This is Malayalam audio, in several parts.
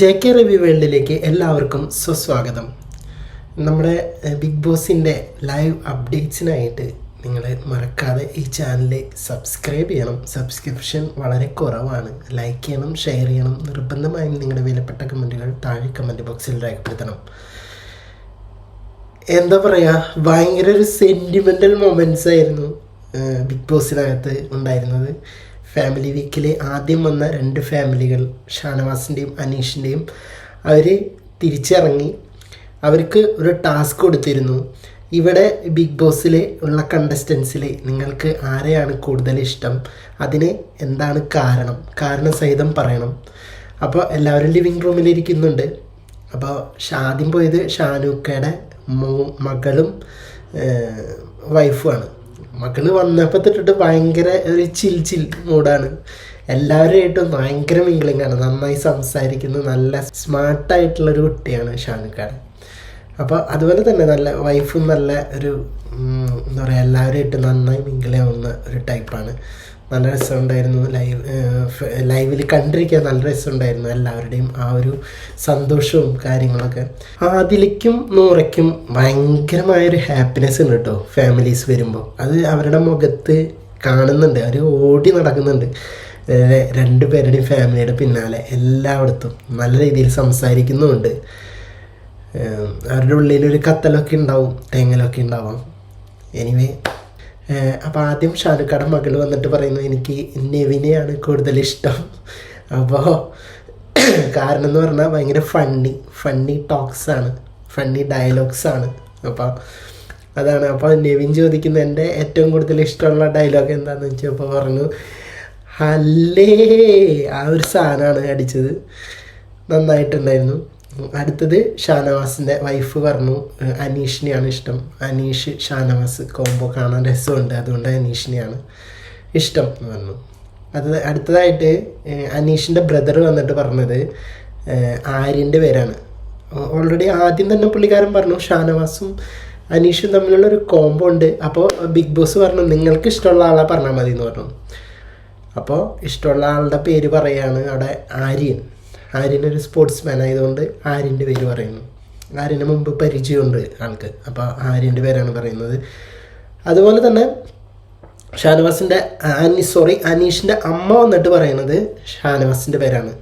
ജെ കെ റിവ്യൂ വേൾഡിലേക്ക് എല്ലാവർക്കും സുസ്വാഗതം. നമ്മുടെ ബിഗ് ബോസിന്റെ ലൈവ് അപ്ഡേറ്റ്സിനായിട്ട് നിങ്ങൾ മറക്കാതെ ഈ ചാനൽ സബ്സ്ക്രൈബ് ചെയ്യണം. സബ്സ്ക്രിപ്ഷൻ വളരെ കുറവാണ്. ലൈക്ക് ചെയ്യണം ഷെയർ ചെയ്യണം. നിർബന്ധമായും നിങ്ങളുടെ വിലപ്പെട്ട കമന്റുകൾ താഴെ കമന്റ് ബോക്സിൽ രേഖപ്പെടുത്തണം. എന്താ പറയുക ഭയങ്കര ഒരു സെന്റിമെന്റൽ മൊമെന്റ്സ് ആയിരുന്നു ബിഗ് ബോസിനകത്ത് ഉണ്ടായിരുന്നത്. ഫാമിലി വീക്കിൽ ആദ്യം വന്ന രണ്ട് ഫാമിലികൾ ഷാനവാസിന്റെയും അനീഷിന്റെയും അവർ തിരിച്ചിറങ്ങി. അവർക്ക് ഒരു ടാസ്ക് കൊടുത്തിരുന്നു. ഇവിടെ ബിഗ് ബോസിലെ ഉള്ള കണ്ടസ്റ്റൻസിലെ നിങ്ങൾക്ക് ആരെയാണ് കൂടുതൽ ഇഷ്ടം? അതിന് എന്താണ് കാരണം? കാരണം സഹിതം പറയണം. അപ്പോൾ എല്ലാവരും ലിവിങ് റൂമിലിരിക്കുന്നുണ്ട് അപ്പോൾ ആദ്യം പോയത് ഷാനൂക്കയുടെ മോ- മകളും വൈഫുമാണ് മകൾ വന്നപ്പോൾ തൊട്ടിട്ട് ഭയങ്കര ഒരു ചിൽ ചിൽ മൂഡാണ് എല്ലാവരുമായിട്ടും ഭയങ്കര മിങ്കിളിംഗ് ആണ്. നന്നായി സംസാരിക്കുന്നു. നല്ല സ്മാർട്ടായിട്ടുള്ളൊരു കുട്ടിയാണ് ഷാനുക്കാട് അപ്പോൾ അതുപോലെ തന്നെ നല്ല വൈഫും നല്ല ഒരു എന്താ പറയുക എല്ലാവരുമായിട്ട് നന്നായി മിങ്കിളാവുന്ന ഒരു ടൈപ്പാണ് നല്ല രസമുണ്ടായിരുന്നു. ലൈവ് ലൈവിൽ കണ്ടിരിക്കാൻ നല്ല രസമുണ്ടായിരുന്നു എല്ലാവരുടെയും ആ ഒരു സന്തോഷവും കാര്യങ്ങളൊക്കെ. ആദിലിക്കും നൂറയ്ക്കും ഭയങ്കരമായൊരു ഹാപ്പിനെസ് ഉണ്ട് കേട്ടോ ഫാമിലീസ് വരുമ്പോൾ അത് അവരുടെ മുഖത്ത് കാണുന്നുണ്ട് അവർ ഓടി നടക്കുന്നുണ്ട്. രണ്ട് പേരുടെയും ഫാമിലിയുടെ പിന്നാലെ എല്ലായിടത്തും നല്ല രീതിയിൽ സംസാരിക്കുന്നുമുണ്ട്. അവരുടെ ഉള്ളിലൊരു കത്തലൊക്കെ ഉണ്ടാവും തേങ്ങലൊക്കെ ഉണ്ടാവാം. എനിവേ അപ്പോൾ ആദ്യം ഷാരുഖാടെ മകൾ വന്നിട്ട് പറയുന്നു എനിക്ക് നെവിനെയാണ് കൂടുതൽ ഇഷ്ടം. അപ്പോൾ കാരണം എന്ന് പറഞ്ഞാൽ ഭയങ്കര ഫണ്ണി ഫണ്ണി ടോക്സ് ആണ് ഫണ്ണി ഡയലോഗ്സ് ആണ്. അപ്പോൾ അതാണ് അപ്പോൾ നെവിൻ ചോദിക്കുന്ന എന്റെ ഏറ്റവും കൂടുതൽ ഇഷ്ടമുള്ള ഡയലോഗ് എന്താണെന്ന് വെച്ചപ്പോൾ പറഞ്ഞു അല്ലേ ആ ഒരു സാധനമാണ് അടിച്ചത്. നന്നായിട്ടുണ്ടായിരുന്നു. അടുത്തത് ഷാനവാസിന്റെ വൈഫ് പറഞ്ഞു അനീഷിനെയാണ് ഇഷ്ടം. അനീഷ് ഷാനവാസ് കോംബോ കാണാൻ രസമുണ്ട്. അതുകൊണ്ട് അനീഷിനെയാണ് ഇഷ്ടം എന്ന് പറഞ്ഞു. അത് അടുത്തതായിട്ട് അനീഷിന്റെ ബ്രദർ വന്നിട്ട് പറഞ്ഞത് ആര്യന്റെ പേരാണ്. ഓൾറെഡി ആദ്യം തന്നെ പുള്ളിക്കാരൻ പറഞ്ഞു ഷാനവാസും അനീഷും തമ്മിലുള്ള ഒരു കോംബോ ഉണ്ട്. അപ്പോൾ ബിഗ് ബോസ് പറഞ്ഞു നിങ്ങൾക്ക് ഇഷ്ടമുള്ള ആളെ പറഞ്ഞാൽ മതി എന്ന് പറഞ്ഞു. അപ്പോൾ ഇഷ്ടമുള്ള ആളുടെ പേര് പറയാണ് അവിടെ ആര്യൻ. ആര്യൻ ഒരു സ്പോർട്സ് മാൻ ആയതുകൊണ്ട് ആര്യന്റെ പേര് പറയുന്നു. ആര്യന്റെ മുമ്പ് പരിചയമുണ്ട് ആൾക്ക്. അപ്പോൾ ആര്യന്റെ പേരാണ് പറയുന്നത്. അതുപോലെ തന്നെ ഷാനവാസിന്റെ അനി സോറി അനീഷിന്റെ അമ്മ വന്നിട്ട് പറയുന്നത് ഷാനവാസിന്റെ പേരാണ്.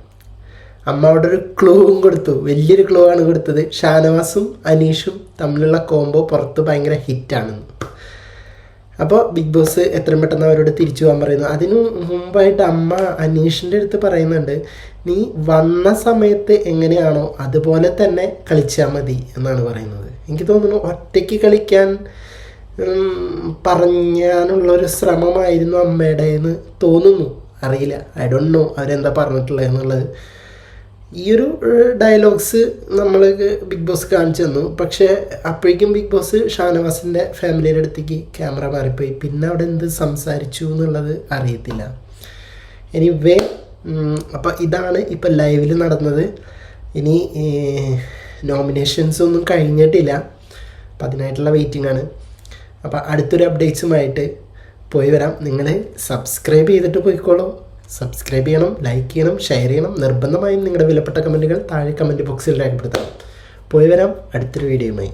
അമ്മ അവിടെ ഒരു ക്ലൂവും കൊടുത്തു. വലിയൊരു ക്ലൂ ആണ് കൊടുത്തത്. ഷാനവാസും അനീഷും തമ്മിലുള്ള കോംബോ പുറത്ത് ഭയങ്കര ഹിറ്റാണെന്ന് അപ്പോൾ ബിഗ് ബോസ് എത്രയും പെട്ടെന്ന് അവരോട് തിരിച്ചു പോകാൻ പറയുന്നു. അതിനു മുമ്പായിട്ട് അമ്മ അനീഷിന്റെ അടുത്ത് പറയുന്നുണ്ട് നീ വന്ന സമയത്ത് എങ്ങനെയാണോ അതുപോലെ തന്നെ കളിച്ചാൽ മതി എന്നാണ് പറയുന്നത്. എനിക്ക് തോന്നുന്നു ഒറ്റയ്ക്ക് കളിക്കാൻ പറഞ്ഞാനുള്ള ഒരു ശ്രമമായിരുന്നു അമ്മയുടെ എന്ന് തോന്നുന്നു. അറിയില്ല. ഐ ഡോണ്ട് നോ അവരെന്താ പറഞ്ഞിട്ടുള്ളത് എന്നുള്ളത്. ഈ ഒരു ഡയലോഗ്സ് നമ്മൾ ബിഗ് ബോസ് കാണിച്ചു തന്നു. പക്ഷേ അപ്പോഴേക്കും ബിഗ് ബോസ് ഷാനവാസിന്റെ ഫാമിലിയുടെ അടുത്തേക്ക് ക്യാമറ മാറിപ്പോയി. പിന്നെ അവിടെ എന്ത് സംസാരിച്ചു എന്നുള്ളത് അറിയത്തില്ല. എനിവേ അപ്പോൾ ഇതാണ് ഇപ്പോൾ ലൈവിൽ നടന്നത്. ഇനി നോമിനേഷൻസ് ഒന്നും കഴിഞ്ഞിട്ടില്ല. അപ്പം അതിനായിട്ടുള്ള വെയിറ്റിംഗ് ആണ്. അപ്പോൾ അടുത്തൊരു അപ്ഡേറ്റ്സുമായിട്ട് പോയി വരാം. നിങ്ങൾ സബ്സ്ക്രൈബ് ചെയ്തിട്ട് പോയിക്കോളൂ. സബ്സ്ക്രൈബ് ചെയ്യണം ലൈക്ക് ചെയ്യണം ഷെയർ ചെയ്യണം. നിർബന്ധമായും നിങ്ങളുടെ വിലപ്പെട്ട കമന്റുകൾ താഴെ കമന്റ് ബോക്സിൽ രേഖപ്പെടുത്തണം. പോയി വരാം. അടുത്തൊരു വീഡിയോയുമായി